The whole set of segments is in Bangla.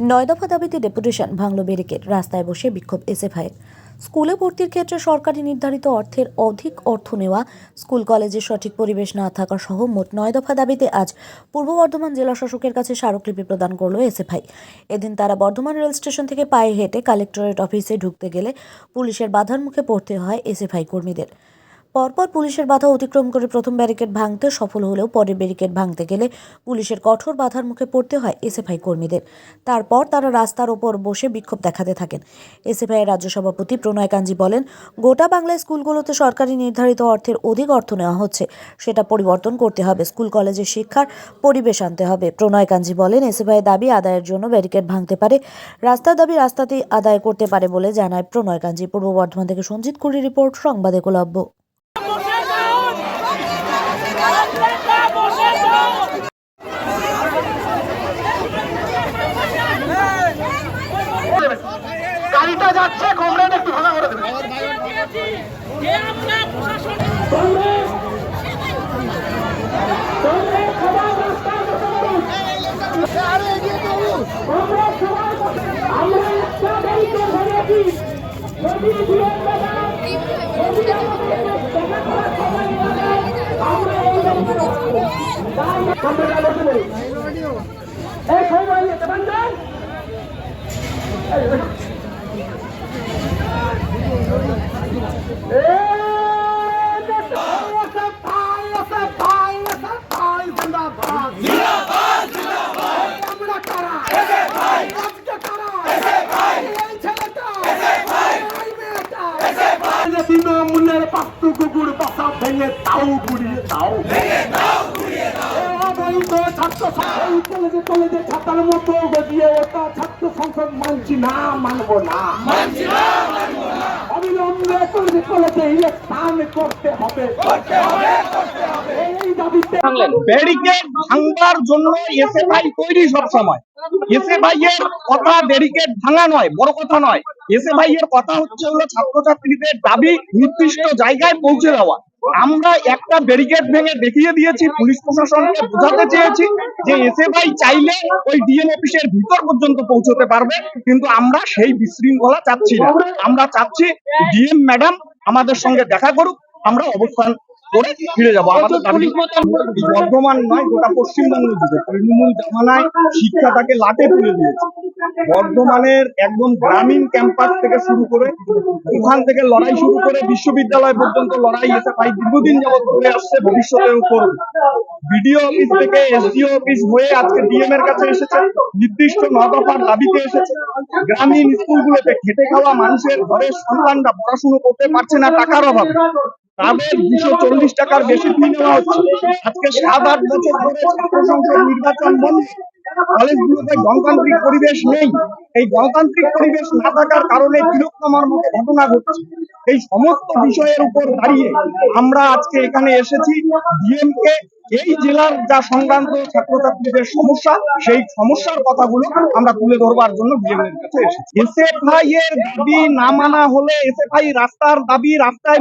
নয় দফা দাবিতে ডেপুটেশন ভাঙল ব্যারিকেড, রাস্তায় বসে বিক্ষোভ এসএফআইয়ের। স্কুলে ভর্তির ক্ষেত্রে সরকারি নির্ধারিত অর্থের অধিক অর্থ নেওয়া, স্কুল কলেজে সঠিক পরিবেশ না থাকা সহ মোট নয় দফা দাবিতে আজ পূর্ব বর্ধমান জেলা শাসকের কাছে স্মারকলিপি প্রদান করল এসএফআই। এদিন তারা বর্ধমান রেল স্টেশন থেকে পায়ে হেঁটে কালেক্টরেট অফিসে ঢুকতে গেলে পুলিশের বাধার মুখে পড়তে হয় এসএফআই কর্মীদের। পরপর পুলিশের বাধা অতিক্রম করে প্রথম ব্যারিকেড ভাঙতে সফল হলেও পরের ব্যারিকেড ভাঙতে গেলে পুলিশের কঠোর বাধার মুখে পড়তে হয় এসএফআই কর্মীদের। তারপর তারা রাস্তার ওপর বসে বিক্ষোভ দেখাতে থাকেন। এসএফআই রাজ্য সভাপতি প্রণয় কাঞ্জি বলেন, গোটা বাংলায় স্কুলগুলোতে সরকারি নির্ধারিত অর্থের অধিক অর্থ নেওয়া হচ্ছে। সেটা পরিবর্তন করতে হবে, স্কুল, কলেজের শিক্ষার পরিবেশ আনতে হবে। প্রণয় কাঞ্জি বলেন এসএফআই দাবি আদায়ের জন্য ব্যারিকেড ভাঙতে পারে। রাস্তার দাবি রাস্তাতেই আদায় করতে পারে বলে জানায় প্রণয় কাঞ্জি। পূর্ব বর্ধমান থেকে সঞ্জিত কুড়ি রিপোর্ট, সংবাদ একলব্য গাড়িটা যাচ্ছে কমরেড একটু ভাঙা করে দেবে। দিয়েছি যে আমরা প্রশাসন এই সময় যেতে পারবেন বিনামূল্যের পাত্র কুকুর বাসা ভেঙে তাও গুড়িয়ে দাও অবৈধ ছাত্র এই কলেজে কলেজে ছাত্রের মতো গজিয়ে ওটা ছাত্র সংসদ মানছি না মানবো না। অবিলম্বে কলেজে কলেজে ইলেকশন করতে হবে। এই দাবিতে ব্যারিকেড ভাঙবার জন্য এসএফআই তৈরি সব সময় এসএফআই এর কথা ব্যারিকেড ভাঙা নয়, বড় কথা নয়। এসএফআই এর কথা হচ্ছে হলো ছাত্রছাত্রীদের দাবি নির্দিষ্ট জায়গায় পৌঁছে দেওয়া। আমরা একটা ব্যারিকেড ভেঙে দেখিয়ে দিয়েছি, পুলিশ প্রশাসনকে বোঝাতে চেয়েছি যে এসএফআই চাইলে ওই ডিএম অফিসের ভিতর পর্যন্ত পৌঁছতে পারবে, কিন্তু আমরা সেই বিশৃঙ্খলা চাচ্ছি না। আমরা চাচ্ছি ডিএম ম্যাডাম আমাদের সঙ্গে দেখা করুক, আমরা অবস্থান করে ফিরে যাব। আমাদের দাবি বর্ধমান নয় গোটা পশ্চিমবঙ্গ জুড়ে তৃণমূল জামানায় শিক্ষাটাকে লাটে তুলে দিয়েছে। বর্ধমানের একদম গ্রামীণ ক্যাম্পাস থেকে শুরু করে ওখান থেকে লড়াই শুরু করে বিশ্ববিদ্যালয় পর্যন্ত লড়াই এসে প্রায় দীর্ঘদিন যাবৎ করে আসছে ভবিষ্যতেও করবে। বিডিও অফিস থেকে এসডিও অফিস হয়ে আজকে ডিএম এর কাছে এসেছে নির্দিষ্ট ন দফার দাবিতে এসেছে। গ্রামীণ স্কুলগুলোতে খেটে খাওয়া মানুষের ঘরের সন্তানরা পড়াশুনো করতে পারছে না টাকার অভাবে। তাদের দুশো চল্লিশ টাকার বেশি ফি নেওয়া হচ্ছে। আজকে সাত আট বছর ধরে ছাত্র সংসদ নির্বাচন বন্ধ। কলেজগুলোতে গণতান্ত্রিক পরিবেশ নেই। এই গণতান্ত্রিক পরিবেশ না থাকার কারণে মতো ঘটনা ঘটছে। এই সমস্ত বিষয়ের উপর দাঁড়িয়ে আমরা আজকে এখানে এসেছি। ডিএম কে এই জেলার যা সংক্রান্ত ছাত্রছাত্রীদের সমস্যা, সেই সমস্যার কথাগুলো আমরা তুলে ধরবার জন্য ডিএম এর কাছে এসেছি। এসএফআই এর দাবি না মানা হলে এসএফআই রাস্তার দাবি রাস্তায়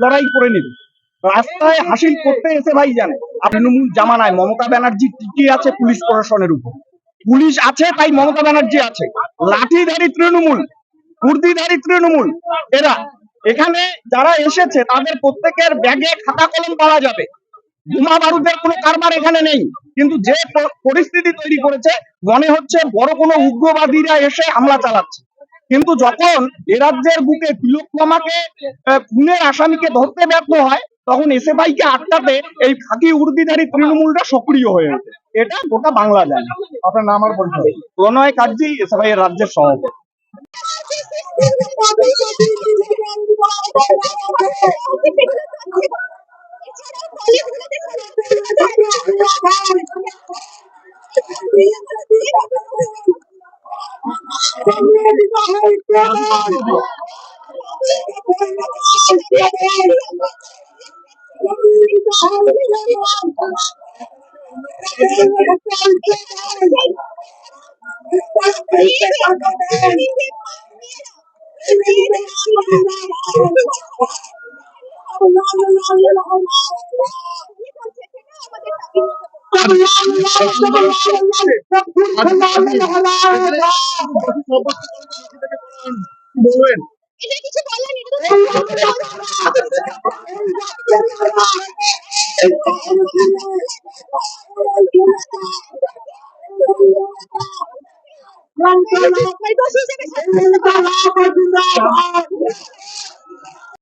লড়াই করে নেবে। রাস্তায় হাসিল করতে এসে ভাই জানে তৃণমূল জামানায় মমতা ব্যানার্জি টিকে আছে পুলিশ প্রশাসনের উপর? পুলিশ আছে তাই মমতা ব্যানার্জি আছে। লাঠিধারী তৃণমূল কুর্দিধারী তৃণমূল এরা। এখানে যারা এসেছে তাদের প্রত্যেকের ব্যাগে খাতা কলম পাওয়া যাবে। বোমা বারুদের কোনো কারবার এখানে নেই। কিন্তু যে পরিস্থিতি তৈরি করেছে মনে হচ্ছে বড় কোনো উগ্রবাদীরা এসে হামলা চালাচ্ছে। কিন্তু যখন এ রাজ্যের বুকে তিলোত্তমাকে আহ, খুনের আসামিকে ধরতে ব্যর্থ হয় তখন এসএফআইকে আটকাতে এই ফাঁকি উর্দিধারী তৃণমূলটা সক্রিয় হয়ে ওঠে। এটা গোটা বাংলা জানে। আপনার নাম আর বলতে প্রণয় কার্জি এসে এর রাজ্যের সভাপতি। বলবেন এটা কিছু বলেন এটা তো